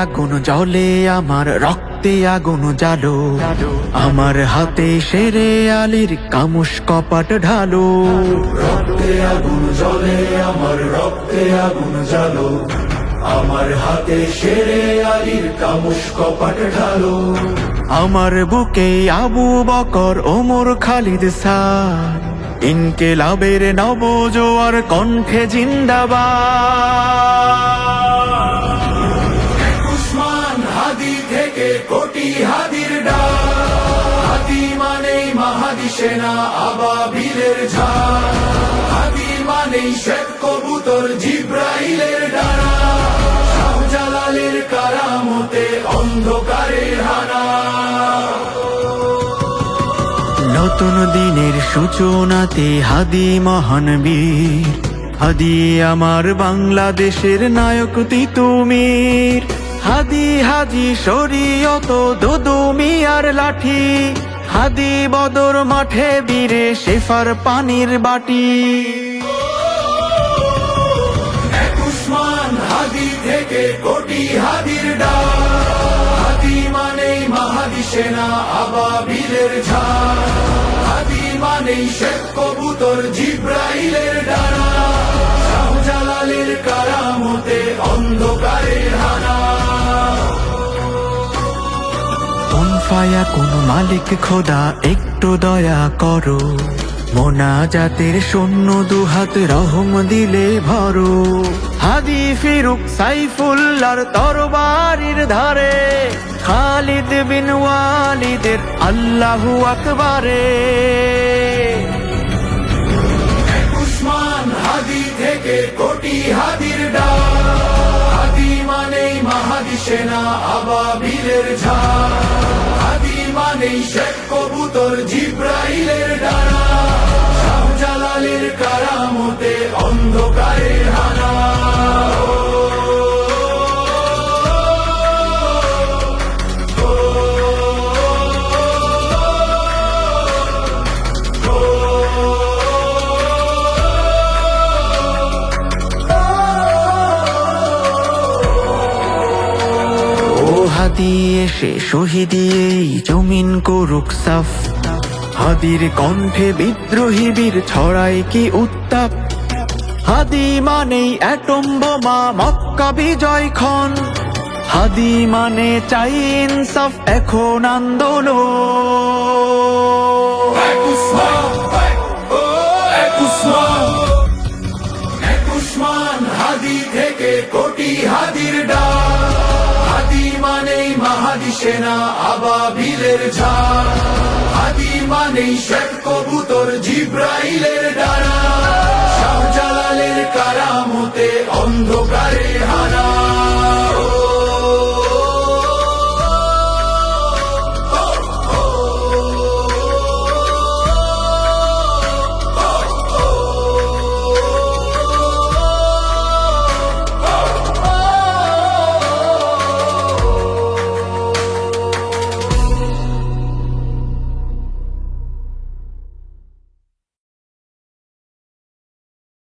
আগুন জলে আমার রক্তে আগুন জালো আমার হাতে সেরে আলির কামুস কপাট ঢালো। রক্তে আগুন জ্বলে আমার রক্তে আগুন জ্বালো। আমার হাতে সেরে আলির কামুস কপাট ঢালো। আমার বুকে আবু বকর ওমর খালিদ সার ইনকেলাবের নব জোয়ার কণ্ঠে জিন্দাবাদ। থেকে কোটি হাদির সেনা আবাবিলের ঝাঁ কবুতর জিব্রাইলের ডানা। শাহজালালের কারামতে অন্ধকারের হানা। নতুন দিনের সূচনাতে হাদি মহান বীর। হাদি আমার বাংলাদেশের নায়ক তিতুমির। হাদি হাজি শরীয়ত দুদু মিয়ার লাঠি। হাদি বদর মাঠে বীরে শেফার পানির বাটি। উসমান হাদি থেকে কোটি হাদির ডাক হাদি মানেই মাহাদি সেনা আবাবিলের ঝাঁ। হাদি মানেই শেখ কবুতর জিব্রাইলের ফায়া কোন মালিক খোদা, একটু দয়া করো। মোনা মোনাজাতের শূন্য দুহাত রহম দিলে ভরো। হাদি ফিরুক সাইফুল্লার তরবারির ধারে, খালিদ বিন ওয়ালিদের আল্লাহু আকবারে। উসমান হাদি থেকে কোটি হাদির ডাক, হাদি মানেই মাহাদি সেনা আবাবিলের ঝাঁ মানেই শেখ কবুতর জিব্রাইলের ডানা শাহজালালের কারামতে। হাদি এসে শহীদিয়েই জমিন করুক সাফ। হাদির কণ্ঠে বিদ্রোহী বীর ছড়াই কি উত্তাপ? হাদি মানেই অ্যাটম বোমা, মক্কা বিজয় খন হাদি মানে চাই ইনসাফ, এখন আন্দোলন। কোটি মাহাদি সেনা আবাবিলের ঝাড়। আদি মানেই শেখ কবুতর জিব্রাইলের ডানা।